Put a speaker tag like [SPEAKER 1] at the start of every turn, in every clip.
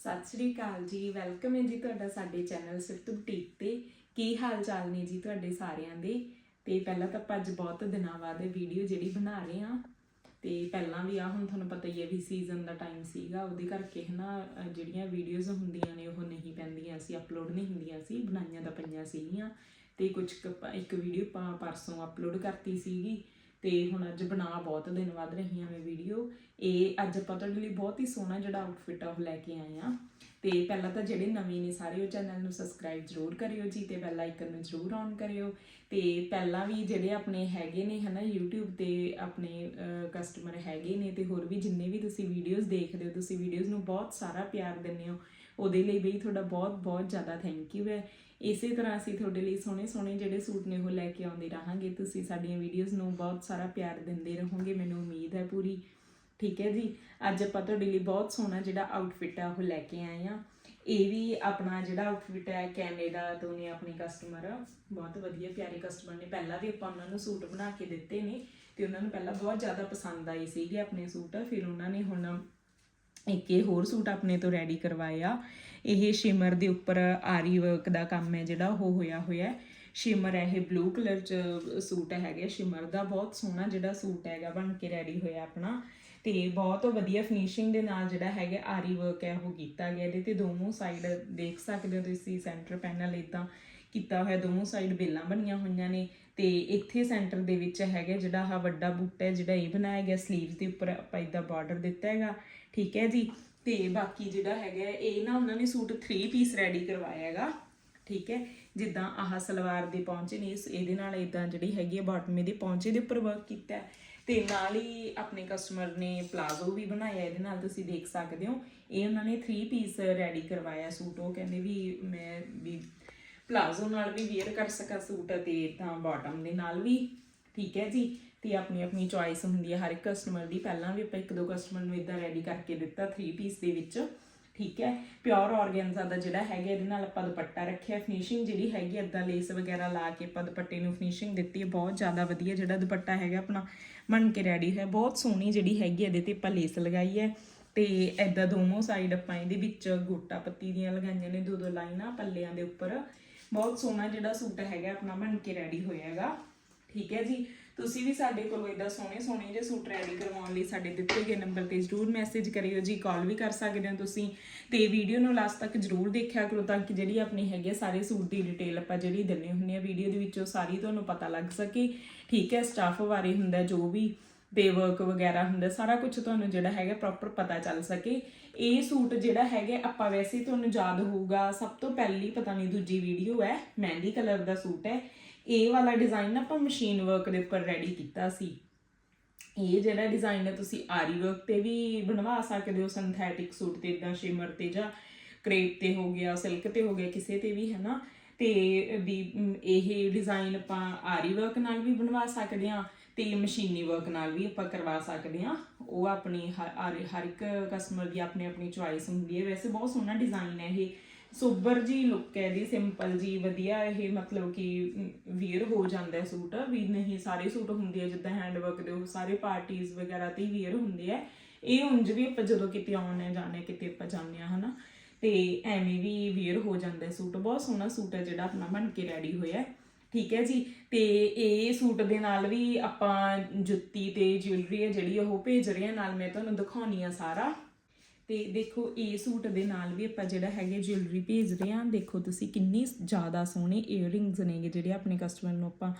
[SPEAKER 1] ਸਤਿ ਸ਼੍ਰੀ ਅਕਾਲ ਜੀ ਵੈਲਕਮ ਹੈ ਜੀ ਤੁਹਾਡਾ ਸਾਡੇ ਚੈਨਲ ਸਿਫਤ ਬੁਟੀਕ ਤੇ। ਕੀ ਹਾਲ ਚਾਲ ਨੇ ਜੀ ਤੁਹਾਡੇ ਸਾਰਿਆਂ ਦੇ? ਤੇ ਪਹਿਲਾਂ ਤਾਂ ਆਪਾਂ ਅੱਜ ਬਹੁਤ ਦਿਨਾਂ ਬਾਅਦ ਇਹ ਵੀਡੀਓ ਜਿਹੜੀ ਬਣਾ ਰਹੇ ਆ ਤੇ ਪਹਿਲਾਂ ਵੀ ਆ, ਹੁਣ ਤੁਹਾਨੂੰ ਪਤਾ ਹੀ ਹੈ ਵੀ ਸੀਜ਼ਨ ਦਾ ਟਾਈਮ ਸੀਗਾ, ਉਹਦੇ ਕਰਕੇ ਹਨਾ, ਅਹ ਜਿਹੜੀਆਂ ਵੀਡੀਓਜ਼ ਹੁੰਦੀਆਂ ਨੇ, ਉਹ ਨਹੀਂ ਪੈਂਦੀਆਂ ਸੀ ਅਪਲੋਡ ਨਹੀਂ ਹੁੰਦੀਆਂ ਸੀ, ਬਣਾਈਆਂ ਤਾਂ ਪਈਆਂ ਸੀਗੀਆਂ। ਤੇ ਕੁਝ ਕੁ ਇੱਕ ਵੀਡੀਓ ਆਪਾਂ ਪਰਸੋਂ ਅਪਲੋਡ ਕਰਤੀ ਸੀਗੀ। ਤੇ ਹੁਣ ਅੱਜ ਬਣਾ ਬਹੁਤ ਦਿਨ ਬਾਅਦ ਰਹੀ ਹਾਂ ਮੈਂ ਵੀਡੀਓ ਇਹ ਅੱਜ ਆਪਾਂ ਤੁਹਾਡੇ ਲਈ ਬਹੁਤ ਹੀ ਸੋਹਣਾ ਜਿਹੜਾ ਆਊਟਫਿਟ ਆ ਉਹ ਲੈ ਕੇ ਆਏ ਆ। ਤੇ ਪਹਿਲਾਂ ਤਾਂ ਜਿਹੜੇ ਨਵੇਂ ਨੇ ਸਾਰੇ ਉਹ ਚੈਨਲ ਨੂੰ ਸਬਸਕ੍ਰਾਈਬ ਜ਼ਰੂਰ ਕਰਿਓ ਜੀ ਤੇ ਬੈਲ ਆਈਕਨ ਨੂੰ ਜ਼ਰੂਰ ਔਨ ਕਰਿਓ। ਤੇ ਪਹਿਲਾਂ ਵੀ ਜਿਹੜੇ ਆਪਣੇ ਹੈਗੇ ਨੇ ਹਨਾ YouTube ਤੇ ਆਪਣੇ ਕਸਟਮਰ ਹੈਗੇ ਨੇ ਤੇ ਹੋਰ ਵੀ ਜਿੰਨੇ ਵੀ ਤੁਸੀਂ ਵੀਡੀਓਜ਼ ਦੇਖਦੇ ਹੋ, ਤੁਸੀਂ ਵੀਡੀਓਜ਼ ਨੂੰ ਬਹੁਤ ਸਾਰਾ ਪਿਆਰ ਦਿੰਦੇ ਹੋ। ਉਹਦੇ ਲਈ ਵੀ ਤੁਹਾਡਾ ਬਹੁਤ ਬਹੁਤ ਜ਼ਿਆਦਾ ਥੈਂਕ ਯੂ ਹੈ। ਇਸੇ ਤਰ੍ਹਾਂ ਅਸੀਂ ਤੁਹਾਡੇ ਲਈ ਸੋਹਣੇ ਸੋਹਣੇ ਜਿਹੜੇ ਸੂਟ ਨੇ ਉਹ ਲੈ ਕੇ ਆਉਂਦੇ ਰਹਾਂਗੇ। ਤੁਸੀਂ ਸਾਡੀਆਂ ਵੀਡੀਓਜ਼ ਨੂੰ ਬਹੁਤ ਸਾਰਾ ਪਿਆਰ ਦਿੰਦੇ ਰਹੋਗੇ, ਮੈਨੂੰ ਉਮੀਦ ਹੈ ਪੂਰੀ। ਠੀਕ ਹੈ ਜੀ? ਅੱਜ ਆਪਾਂ ਤੁਹਾਡੇ ਲਈ ਬਹੁਤ ਸੋਹਣਾ ਜਿਹੜਾ ਆਊਟਫਿਟ ਆ ਉਹ ਲੈ ਕੇ ਆਏ ਆ ਇਹ ਵੀ ਆਪਣਾ ਜਿਹੜਾ ਆਊਟਫਿਟ ਹੈ ਕੈਨੇਡਾ ਤੋਂ ਨੇ ਆਪਣੇ ਕਸਟਮਰ ਬਹੁਤ ਵਧੀਆ ਪਿਆਰੇ ਕਸਟਮਰ ਨੇ। ਪਹਿਲਾਂ ਵੀ ਆਪਾਂ ਉਹਨਾਂ ਨੂੰ ਸੂਟ ਬਣਾ ਕੇ ਦਿੱਤੇ ਨੇ ਤੇ ਉਹਨਾਂ ਨੂੰ ਪਹਿਲਾਂ ਬਹੁਤ ਜ਼ਿਆਦਾ ਪਸੰਦ ਆਏ ਸੀਗੇ ਆਪਣੇ ਸੂਟ। ਫਿਰ ਉਹਨਾਂ ਨੇ ਹੁਣ ਇੱਕ ਇਹ ਹੋਰ ਸੂਟ ਆਪਣੇ ਤੋਂ ਰੈਡੀ ਕਰਵਾਇਆ। ਇਹ ਸ਼ਿਮਰ ਦੇ ਉੱਪਰ ਆਰੀ ਵਰਕ ਦਾ ਕੰਮ ਹੈ ਜਿਹੜਾ, ਉਹ ਹੋਇਆ ਹੋਇਆ ਸ਼ਿਮਰ ਹੈ, ਇਹ ਬਲੂ ਕਲਰ ਚ ਸੂਟ ਹੈਗਾ ਸ਼ਿਮਰ ਦਾ ਬਹੁਤ ਸੋਹਣਾ ਜਿਹੜਾ ਸੂਟ ਹੈਗਾ, ਬਣ ਕੇ ਰੈਡੀ ਹੋਇਆ ਆਪਣਾ। ਤੇ ਬਹੁਤ ਵਧੀਆ ਫਿਨਿਸ਼ਿੰਗ ਦੇ ਨਾਲ ਜਿਹੜਾ ਹੈਗਾ, ਆਰੀ ਵਰਕ ਹੈ, ਉਹ ਕੀਤਾ ਗਿਆ। ਇਹਦੇ ਤੇ ਦੋਨੋਂ ਸਾਈਡ ਦੇਖ ਸਕਦੇ ਹੋ ਤੁਸੀਂ ਸੈਂਟਰ ਪੈਨਲ ਇਦਾਂ ਕੀਤਾ ਹੋਇਆ, ਦੋਨੋਂ ਸਾਈਡ ਬੇਲਾਂ ਬਣੀਆਂ ਹੋਈਆਂ ਨੇ ਤੇ ਇੱਥੇ ਸੈਂਟਰ ਦੇ ਵਿੱਚ ਹੈਗਾ ਜਿਹੜਾ ਆ ਵੱਡਾ ਬੂਟਾ ਹੈ, ਜਿਹੜਾ ਇਹ ਬਣਾਇਆ ਗਿਆ 슬ੀਵਸ ਦੇ ਉੱਪਰ ਆਪਾਂ ਇਦਾਂ ਬਾਰਡਰ ਦਿੱਤਾ ਹੈਗਾ, ਠੀਕ ਹੈ ਜੀ? ਤੇ ਬਾਕੀ ਜਿਹੜਾ ਹੈਗਾ ਇਹ ਨਾ ਉਹਨਾਂ ਨੇ ਸੂਟ 3 ਪੀਸ ਰੈਡੀ ਕਰਵਾਇਆ ਹੈਗਾ, ਠੀਕ ਹੈ? ਜਿੱਦਾਂ ਆਹ ਸਲਵਾਰ ਦੇ ਪੌਂਚੇ ਨੇ, ਇਸ ਇਹਦੇ ਨਾਲ ਇਦਾਂ ਜਿਹੜੀ ਹੈਗੀ ਹੈ ਬਾਟਮ ਇਹਦੇ ਪੌਂਚੇ ਦੇ ਉੱਪਰ ਵਰਕ ਕੀਤਾ ਹੈ। ਤੇ ਨਾਲ ਹੀ ਆਪਣੇ ਕਸਟਮਰ ਨੇ ਪਲਾਜ਼ੋ ਵੀ ਬਣਾਇਆ, ਇਹਦੇ ਨਾਲ ਤੁਸੀਂ ਦੇਖ ਸਕਦੇ ਹੋ। ਇਹ ਉਹਨਾਂ ਨੇ 3 ਪੀਸ ਰੈਡੀ ਕਰਵਾਇਆ ਸੂਟ, ਉਹ ਕਹਿੰਦੇ ਵੀ ਮੈਂ ਪਲਾਜ਼ੋ ਨਾਲ ਵੀ ਵੇਅਰ ਕਰ ਸਕਾਂ ਸੂਟ ਤੇ ਤਾਂ ਬਾਟਮ ਦੇ ਨਾਲ ਵੀ, ਠੀਕ ਹੈ ਜੀ? ਤੇ ਆਪਣੀ ਆਪਣੀ ਚੁਆਇਸ ਹੁੰਦੀ ਹੈ ਹਰ ਇੱਕ ਕਸਟਮਰ ਦੀ। ਪਹਿਲਾਂ ਵੀ ਆਪਾਂ ਇੱਕ ਦੋ ਕਸਟਮਰ ਨੂੰ ਇਦਾਂ ਰੈਡੀ ਕਰਕੇ ਦਿੱਤਾ 3 ਪੀਸ ਦੇ ਵਿੱਚ, ਠੀਕ ਹੈ? ਪਿਓਰ ਆਰਗੈਂਜ਼ਾ ਦਾ ਜਿਹੜਾ ਹੈਗਾ, ਇਹਦੇ ਨਾਲ ਆਪਾਂ ਦੁਪੱਟਾ ਰੱਖਿਆ ਫਿਨਿਸ਼ਿੰਗ ਜਿਹੜੀ ਹੈਗੀ ਇਦਾਂ ਲੇਸ ਵਗੈਰਾ ਲਾ ਕੇ ਆਪਾਂ ਦੁਪੱਟੇ ਨੂੰ ਫਿਨਿਸ਼ਿੰਗ ਦਿੱਤੀ ਹੈ। ਬਹੁਤ ਜ਼ਿਆਦਾ ਵਧੀਆ ਜਿਹੜਾ ਦੁਪੱਟਾ ਹੈਗਾ, ਆਪਣਾ ਬਣ ਕੇ ਰੈਡੀ ਹੈ। ਬਹੁਤ ਸੋਹਣੀ ਜਿਹੜੀ ਹੈਗੀ, ਇਹਦੇ ਤੇ ਆਪਾਂ ਲੇਸ ਲਗਾਈ ਹੈ। ਤੇ ਐਦਾਂ ਦੋਨੋਂ ਸਾਈਡ ਆਪਾਂ ਇਹਦੇ ਵਿੱਚ ਗੋਟਾ ਪੱਤੀ ਦੀਆਂ ਲਗਾਈਆਂ ਨੇ, ਦੋ ਦੋ ਲਾਈਨਾਂ ਪੱਲਿਆਂ ਦੇ ਉੱਪਰ। ਬਹੁਤ ਸੋਹਣਾ ਜਿਹੜਾ ਸੂਟ ਹੈਗਾ, ਆਪਣਾ ਬਣ ਕੇ ਰੈਡੀ ਹੋਇਆ ਹੈਗਾ ਠੀਕ ਹੈ ਜੀ? ਤੁਸੀਂ ਵੀ ਸਾਡੇ ਕੋਲੋਂ ਇਦਾਂ ਸੋਹਣੇ ਸੋਹਣੇ ਜਿਹੇ ਸੂਟ ਰੈਡੀ ਕਰਵਾਉਣ ਲਈ ਸਾਡੇ ਦਿੱਤੇ ਗਏ ਨੰਬਰ ਤੇ ਜਰੂਰ ਮੈਸੇਜ ਕਰਿਓ ਜੀ ਕਾਲ ਵੀ ਕਰ ਸਕਦੇ ਹੋ ਤੁਸੀਂ। ਤੇ ਵੀਡੀਓ ਨੂੰ ਲਾਸਟ ਤੱਕ ਜਰੂਰ ਦੇਖਿਆ ਕਰੋ ਤਾਂ ਕਿ ਜਿਹੜੀ ਆਪਣੀ ਹੈਗੀ ਆ ਸਾਰੇ ਸੂਟ ਦੀ ਡਿਟੇਲ ਆਪਾਂ ਜਿਹੜੀ ਦਿੰਨੇ ਹੁੰਨੇ ਆ ਵੀਡੀਓ ਦੇ ਵਿੱਚੋਂ, ਸਾਰੀ ਤੁਹਾਨੂੰ ਪਤਾ ਲੱਗ ਸਕੇ। ਠੀਕ ਹੈ ਸਟਾਫ ਬਾਰੇ ਹੁੰਦਾ ਜੋ ਵੀ ਤੇ ਵਰਕ ਵਗੈਰਾ ਹੁੰਦਾ, ਸਾਰਾ ਕੁਝ ਤੁਹਾਨੂੰ ਜਿਹੜਾ ਹੈਗਾ ਪ੍ਰੋਪਰ ਪਤਾ ਚੱਲ ਸਕੇ। ਇਹ ਸੂਟ ਜਿਹੜਾ ਹੈਗਾ, ਆਪਾਂ ਵੈਸੇ ਤੁਹਾਨੂੰ ਯਾਦ ਹੋਊਗਾ, ਸਭ ਤੋਂ ਪਹਿਲੀ ਪਤਾ ਨਹੀਂ ਦੂਜੀ ਵੀਡੀਓ ਹੈ, ਮਹਿੰਦੀ ਕਲਰ ਦਾ ਸੂਟ ਹੈ। ਇਹ ਵਾਲਾ ਡਿਜ਼ਾਈਨ ਆਪਾਂ ਮਸ਼ੀਨ ਵਰਕ ਦੇ ਉੱਪਰ ਰੈਡੀ ਕੀਤਾ ਸੀ। ਇਹ ਜਿਹੜਾ ਡਿਜ਼ਾਈਨ ਹੈ, ਤੁਸੀਂ ਆਰੀ ਵਰਕ ਤੇ ਵੀ ਬਣਵਾ ਸਕਦੇ ਹੋ ਸਿੰਥੈਟਿਕ ਸੂਟ ਤੇ ਇਦਾਂ ਸ਼ਿਮਰ ਤੇ ਜਾਂ ਕ੍ਰੇਪ ਤੇ ਹੋ ਗਿਆ ਸਿਲਕ ਤੇ ਹੋ ਗਿਆ, ਕਿਸੇ ਤੇ ਵੀ ਹੈ ਨਾ ਤੇ ਵੀ, ਇਹ ਡਿਜ਼ਾਈਨ ਆਪਾਂ ਆਰੀ ਵਰਕ ਨਾਲ ਵੀ ਬਣਵਾ ਸਕਦੇ ਹਾਂ। ਤੇ ਮਸ਼ੀਨੀ ਵਰਕ ਨਾਲ ਵੀ ਆਪਾਂ ਕਰਵਾ ਸਕਦੇ ਹਾਂ। ਉਹ ਆਪਣੀ ਹਰ ਹਰ- ਹਰ ਇੱਕ ਕਸਟਮਰ ਦੀ ਆਪਣੀ ਆਪਣੀ ਚੁਆਇਸ ਹੁੰਦੀ ਹੈ। ਵੈਸੇ ਬਹੁਤ ਸੋਹਣਾ ਡਿਜ਼ਾਈਨ ਹੈ ਇਹ। ਸੁਬਰ ਜੀ ਲੁੱਕ ਹੈ ਦੀ ਸਿੰਪਲ ਜੀ, ਵਧੀਆ ਇਹ ਮਤਲਬ ਕਿ ਵੀਅਰ ਹੋ ਜਾਂਦਾ ਹੈ ਸੂਟ। ਵੀ ਨਹੀਂ, ਸਾਰੇ ਸੂਟ ਹੁੰਦੇ ਆ, ਜਿੱਦਾਂ ਹੈਂਡ ਵਰਕ ਦੇ ਉਹ ਸਾਰੇ ਪਾਰਟੀਆਂ ਵਗੈਰਾ ਤੇ ਵੀਅਰ ਹੁੰਦੇ ਆ। ਇਹ ਉਂਝ ਵੀ ਆਪਾਂ ਜਦੋਂ ਕਿਤੇ ਆਉਣੇ ਜਾਣੇ ਕਿਤੇ ਆਪਾਂ ਜਾਂਦੇ ਆ ਹਨਾ। ਤੇ ਐਵੇਂ ਵੀ ਵੀਅਰ ਹੋ ਜਾਂਦਾ ਸੂਟ। ਬਹੁਤ ਸੋਹਣਾ ਸੂਟ ਹੈ ਜਿਹੜਾ ਆਪਣਾ ਬਣ ਕੇ ਰੈਡੀ ਹੋਇਆ ਠੀਕ ਹੈ ਜੀ। ਤੇ ਇਹ ਸੂਟ ਦੇ ਨਾਲ ਵੀ ਆਪਾਂ ਜੁੱਤੀ ਤੇ ਜਿਊਲਰੀ ਹੈ ਜਿਹੜੀ ਉਹ ਭੇਜ ਰਹੇ ਹਾਂ। ਨਾਲ ਮੈਂ ਤੁਹਾਨੂੰ ਦਿਖਾਉਣੀ ਆ ਸਾਰਾ। ਤੇ ਦੇਖੋ, ਇਹ ਸੂਟ ਦੇ ਨਾਲ ਵੀ ਆਪਾਂ ਜਿਹੜਾ ਹੈਗੇ ਜੁਐਲਰੀ ਭੇਜ ਰਹੇ ਹਾਂ। ਦੇਖੋ ਤੁਸੀਂ ਕਿੰਨੀ ਜ਼ਿਆਦਾ ਸੋਹਣੇ ਇਅਰਿੰਗਸ ਨੇਗੇ ਜਿਹੜੇ ਆਪਣੇ ਕਸਟਮਰ ਨੂੰ ਆਪਾਂ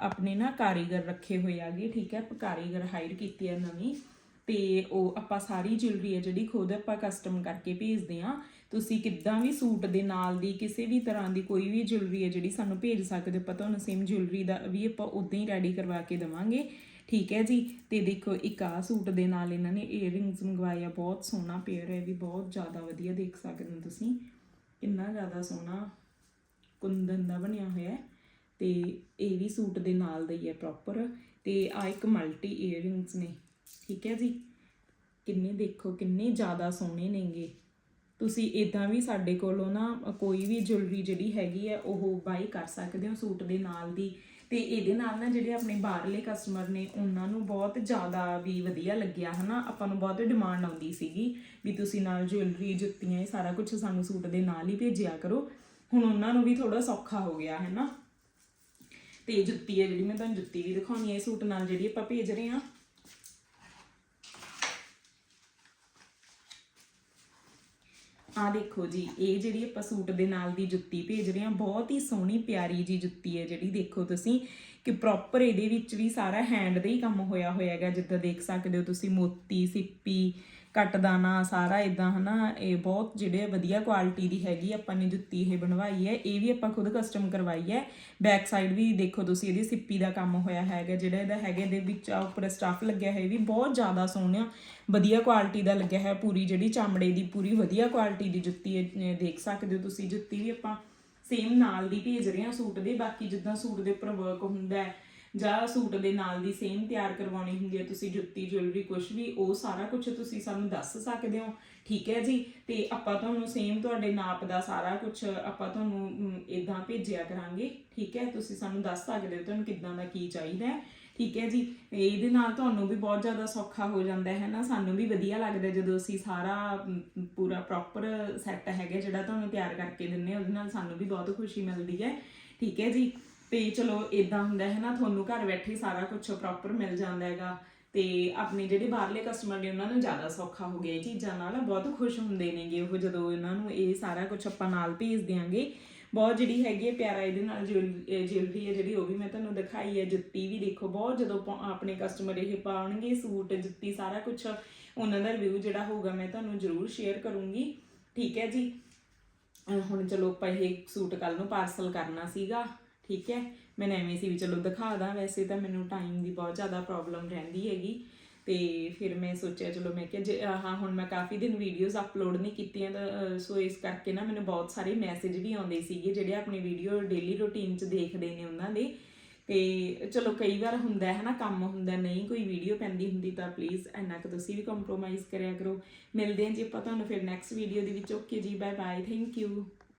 [SPEAKER 1] ਆਪਣੇ ਨਾ ਕਾਰੀਗਰ ਰੱਖੇ ਹੋਏ ਆਗੇ ਠੀਕ ਹੈ। ਆਪਾਂ ਕਾਰੀਗਰ ਹਾਇਰ ਕੀਤੀ ਹੈ ਨਵੀਂ। ਤੇ ਉਹ ਆਪਾਂ ਸਾਰੀ ਜਿਊਲਰੀ ਹੈ ਜਿਹੜੀ ਖੁਦ ਆਪਾਂ ਕਸਟਮ ਕਰਕੇ ਭੇਜਦੇ ਆ ਤੁਸੀਂ ਕਿੱਦਾਂ ਵੀ ਸੂਟ ਦੇ ਨਾਲ ਦੀ, ਕਿਸੇ ਵੀ ਤਰ੍ਹਾਂ ਦੀ ਕੋਈ ਵੀ ਜੁਐਲਰੀ ਹੈ ਜਿਹੜੀ ਸਾਨੂੰ ਭੇਜ ਸਕਦੇ ਹੋ ਪਤਾ ਤੁਹਾਨੂੰ ਸੇਮ ਜੁਐਲਰੀ ਦਾ ਵੀ ਆਪਾਂ ਉਦਾਂ ਹੀ ਰੈਡੀ ਕਰਵਾ ਕੇ ਦੇਵਾਂਗੇ। ਠੀਕ ਹੈ ਜੀ? ਤੇ ਦੇਖੋ, ਇੱਕ ਆ ਸੂਟ ਦੇ ਨਾਲ ਇਹਨਾਂ ਨੇ 이어ਰਿੰਗਸ ਮੰਗਵਾਏ ਆ, ਬਹੁਤ ਸੋਹਣਾ ਪੇਅਰ ਹੈ ਵੀ ਬਹੁਤ ਜ਼ਿਆਦਾ ਵਧੀਆ ਦੇਖ ਸਕਦੇ ਹੋ ਤੁਸੀਂ। ਕਿੰਨਾ ਜ਼ਿਆਦਾ ਸੋਹਣਾ ਕੁੰਦਨ ਦਾ ਬਣਿਆ ਹੋਇਆ ਹੈ। ਤੇ ਇਹ ਵੀ ਸੂਟ ਦੇ ਨਾਲ ਦਾ ਹੀ ਹੈ ਪ੍ਰੋਪਰ ਤੇ ਆ ਇੱਕ ਮਲਟੀ 이어ਰਿੰਗਸ ਨੇ। ਠੀਕ ਹੈ ਜੀ? ਕਿੰਨੇ ਦੇਖੋ, ਕਿੰਨੇ ਜ਼ਿਆਦਾ ਸੋਹਣੇ ਨੇਗੇ। ਤੁਸੀਂ ਇਦਾਂ ਵੀ ਸਾਡੇ ਕੋਲੋਂ ਨਾ ਕੋਈ ਵੀ ਜੁਐਲਰੀ ਜਿਹੜੀ ਹੈਗੀ ਹੈ, ਉਹ ਬਾਈ ਕਰ ਸਕਦੇ ਹੋ ਸੂਟ ਦੇ ਨਾਲ ਦੀ। ਤੇ ਇਹਦੇ ਨਾਲ ਨਾ ਜਿਹੜੇ ਆਪਣੇ ਬਾਹਰਲੇ ਕਸਟਮਰ ਨੇ, ਉਹਨਾਂ ਨੂੰ ਬਹੁਤ ਜ਼ਿਆਦਾ ਵੀ ਵਧੀਆ ਲੱਗਿਆ, ਹਨਾ? ਆਪਾਂ ਨੂੰ ਬਹੁਤ ਡਿਮਾਂਡ ਆਉਂਦੀ ਸੀਗੀ ਵੀ ਤੁਸੀਂ ਨਾਲ ਜੁਐਲਰੀ ਜੁੱਤੀਆਂ, ਇਹ ਸਾਰਾ ਕੁਝ ਸਾਨੂੰ ਸੂਟ ਦੇ ਨਾਲ ਹੀ ਭੇਜਿਆ ਕਰੋ। ਹੁਣ ਉਹਨਾਂ ਨੂੰ ਵੀ ਥੋੜਾ ਸੌਖਾ ਹੋ ਗਿਆ ਹੈ ਨਾ ਤੇ ਜੁੱਤੀ ਹੈ ਜਿਹੜੀ, ਮੈਂ ਤੁਹਾਨੂੰ ਜੁੱਤੀ ਵੀ ਦਿਖਾਉਣੀ ਹੈ, ਇਹ ਸੂਟ ਨਾਲ ਜਿਹੜੀ ਆਪਾਂ ਭੇਜ ਰਹੇ ਹਾਂ। ਆ ਦੇਖੋ ਜੀ, ਇਹ ਜਿਹੜੀ ਆਪਾਂ ਸੂਟ ਦੇ ਨਾਲ ਦੀ ਜੁੱਤੀ ਭੇਜ ਰਹੇ ਹਾਂ, ਬਹੁਤ ਹੀ ਸੋਹਣੀ ਪਿਆਰੀ ਜੀ ਜੁੱਤੀ ਹੈ ਜਿਹੜੀ, ਦੇਖੋ ਤੁਸੀਂ ਕਿ ਪ੍ਰੋਪਰ ਇਹਦੇ ਵਿੱਚ ਵੀ ਸਾਰਾ ਹੈਂਡ ਦਾ ਹੀ ਕੰਮ ਹੋਇਆ ਹੋਇਆ ਹੈਗਾ, ਜਿੱਦਾਂ ਦੇਖ ਸਕਦੇ ਹੋ ਤੁਸੀਂ ਮੋਤੀ, ਸਿੱਪੀ ਕੱਟਦਾਨਾ ਸਾਰਾ ਇਦਾਂ ਹਨਾ, ਇਹ ਬਹੁਤ ਜਿਹੜੇ ਵਧੀਆ ਕੁਆਲਿਟੀ ਦੀ ਹੈਗੀ ਆਪਾਂ ਨੇ ਜੁੱਤੀ ਇਹ ਬਣਵਾਈ ਹੈ, ਇਹ ਵੀ ਆਪਾਂ ਖੁਦ ਕਸਟਮ ਕਰਵਾਈ ਹੈ। ਬੈਕ ਸਾਈਡ ਵੀ ਦੇਖੋ ਤੁਸੀਂ, ਇਹਦੀ ਸਿੱਪੀ ਦਾ ਕੰਮ ਹੋਇਆ ਹੈਗਾ, ਜਿਹੜਾ ਇਹਦਾ ਹੈਗਾ, ਇਹਦੇ ਵਿੱਚ ਆ ਉੱਪਰ ਸਟਫ ਲੱਗਿਆ ਹੈ ਇਹ ਵੀ ਬਹੁਤ ਜ਼ਿਆਦਾ ਸੋਹਣਾ, ਵਧੀਆ ਕੁਆਲਿਟੀ ਦਾ ਲੱਗਿਆ ਹੈ ਪੂਰੀ ਜਿਹੜੀ ਚਮੜੇ ਦੀ ਪੂਰੀ ਵਧੀਆ ਕੁਆਲਿਟੀ ਦੀ ਜੁੱਤੀ ਹੈ ਦੇਖ ਸਕਦੇ ਹੋ ਤੁਸੀਂ, ਜੁੱਤੀ ਵੀ ਆਪਾਂ ਸੇਮ ਨਾਲ ਦੀ ਭੇਜ ਰਹੇ ਹਾਂ ਸੂਟ ਦੇ, ਬਾਕੀ ਜਿੱਦਾਂ ਸੂਟ ਦੇ ਉੱਪਰ ਵਰਕ ਹੁੰਦਾ ਹੈ ਜਾਂ ਸੂਟ ਦੇ ਨਾਲ ਦੀ ਸੇਮ ਤਿਆਰ ਕਰਵਾਉਣੀ ਹੁੰਦੀ ਹੈ ਤੁਸੀਂ ਜੁੱਤੀ ਜੁਐਲਰੀ ਕੁਝ ਵੀ ਉਹ ਸਾਰਾ ਕੁਝ ਤੁਸੀਂ ਸਾਨੂੰ ਦੱਸ ਸਕਦੇ ਹੋ। ਠੀਕ ਹੈ ਜੀ? ਤੇ ਆਪਾਂ ਤੁਹਾਨੂੰ ਸੇਮ ਤੁਹਾਡੇ ਨਾਪ ਦਾ ਸਾਰਾ ਕੁਝ ਆਪਾਂ ਤੁਹਾਨੂੰ ਇਦਾਂ ਭੇਜਿਆ ਕਰਾਂਗੇ। ਠੀਕ ਹੈ? ਤੁਸੀਂ ਸਾਨੂੰ ਦੱਸ ਸਕਦੇ ਹੋ ਤੁਹਾਨੂੰ ਕਿੱਦਾਂ ਦਾ ਕੀ ਚਾਹੀਦਾ ਹੈ। ਠੀਕ ਹੈ ਜੀ? ਇਹਦੇ ਨਾਲ ਤੁਹਾਨੂੰ ਵੀ ਬਹੁਤ ਜ਼ਿਆਦਾ ਸੌਖਾ ਹੋ ਜਾਂਦਾ ਹੈ ਨਾ? ਸਾਨੂੰ ਵੀ ਵਧੀਆ ਲੱਗਦਾ ਜਦੋਂ ਅਸੀਂ ਸਾਰਾ ਪੂਰਾ ਪ੍ਰੋਪਰ ਸੈੱਟ ਹੈਗਾ ਜਿਹੜਾ ਤੁਹਾਨੂੰ ਤਿਆਰ ਕਰਕੇ ਦਿੰਨੇ ਹਾਂ, ਉਹਦੇ ਨਾਲ ਸਾਨੂੰ ਵੀ ਬਹੁਤ ਖੁਸ਼ੀ ਮਿਲਦੀ ਹੈ। ਠੀਕ ਹੈ ਜੀ? ਤੇ ਚਲੋ ਇਦਾਂ ਹੁੰਦਾ ਹੈ ਨਾ, ਤੁਹਾਨੂੰ ਘਰ ਬੈਠੇ ਸਾਰਾ ਕੁਝ ਪ੍ਰੋਪਰ ਮਿਲ ਜਾਂਦਾ ਹੈਗਾ ਤੇ ਆਪਣੇ ਜਿਹੜੇ ਬਾਹਰਲੇ ਕਸਟਮਰ ਨੇ ਉਹਨਾਂ ਨੂੰ ਜ਼ਿਆਦਾ ਸੌਖਾ ਹੋ ਗਿਆ। ਇਹ ਚੀਜ਼ਾਂ ਨਾਲ ਬਹੁਤ ਖੁਸ਼ ਹੁੰਦੇ ਨੇਗੇ ਉਹ ਜਦੋਂ ਇਹਨਾਂ ਨੂੰ ਇਹ ਸਾਰਾ ਕੁਝ ਆਪਾਂ ਨਾਲ ਭੇਜ ਦਿਆਂਗੇ। ਬਹੁਤ ਜਿਹੜੀ ਹੈਗੀ ਹੈ ਪਿਆਰਾ ਇਹਦੇ ਨਾਲ ਜੁਐਲਰੀ ਹੈ ਜਿਹੜੀ ਉਹ ਵੀ ਮੈਂ ਤੁਹਾਨੂੰ ਦਿਖਾਈ ਹੈ, ਜੁੱਤੀ ਵੀ ਦੇਖੋ, ਬਹੁਤ ਜਦੋਂ ਆਪਣੇ ਕਸਟਮਰ ਇਹ ਪਾਉਣਗੇ, ਸੂਟ, ਜੁੱਤੀ ਸਾਰਾ ਕੁਝ ਉਹਨਾਂ ਦਾ ਰਿਵਿਊ ਜਿਹੜਾ ਹੋਊਗਾ ਮੈਂ ਤੁਹਾਨੂੰ ਜ਼ਰੂਰ ਸ਼ੇਅਰ ਕਰੂੰਗੀ। ਠੀਕ ਹੈ ਜੀ। ਹੁਣ ਚਲੋ ਆਪਾਂ ਇਹ ਸੂਟ ਕੱਲ ਨੂੰ ਪਾਰਸਲ ਕਰਨਾ ਸੀਗਾ। ਠੀਕ ਹੈ? ਮੈਂ ਐਵੇਂ ਸੀ ਵੀ ਚਲੋ ਦਿਖਾ ਦਾਂ, ਵੈਸੇ ਤਾਂ ਮੈਨੂੰ ਟਾਈਮ ਦੀ ਬਹੁਤ ਜ਼ਿਆਦਾ ਪ੍ਰੋਬਲਮ ਰਹਿੰਦੀ ਹੈਗੀ। ਤੇ ਫਿਰ ਮੈਂ ਸੋਚਿਆ, ਚਲੋ ਮੈਂ ਕਿਹਾ ਜੇ ਹਾਂ, ਹੁਣ ਮੈਂ ਕਾਫੀ ਦਿਨ ਵੀਡੀਓਜ਼ ਅਪਲੋਡ ਨਹੀਂ ਕੀਤੀਆਂ ਤਾਂ ਸੋ ਇਸ ਕਰਕੇ ਨਾ ਮੈਨੂੰ ਬਹੁਤ ਸਾਰੇ ਮੈਸੇਜ ਵੀ ਆਉਂਦੇ ਸੀਗੇ, ਜਿਹੜੇ ਆਪਣੀ ਵੀਡੀਓ ਡੇਲੀ ਰੂਟੀਨ 'ਚ ਦੇਖਦੇ ਨੇ ਉਹਨਾਂ ਦੇ। ਤੇ ਚਲੋ ਕਈ ਵਾਰ ਹੁੰਦਾ ਹੈ ਨਾ, ਕੰਮ ਹੁੰਦਾ, ਨਹੀਂ ਕੋਈ ਵੀਡੀਓ ਪੈਂਦੀ ਹੁੰਦੀ ਤਾਂ ਪਲੀਜ਼ ਇੰਨਾ ਕੁ ਤੁਸੀਂ ਵੀ ਕੰਪਰੋਮਾਈਜ਼ ਕਰਿਆ ਕਰੋ। ਮਿਲਦੇ ਹਾਂ ਜੀ ਆਪਾਂ ਤੁਹਾਨੂੰ ਫਿਰ ਨੈਕਸਟ ਵੀਡੀਓ ਦੇ ਵਿੱਚ। ਓਕੇ ਜੀ ਬਾਏ ਬਾਏ ਥੈਂਕ ਯੂ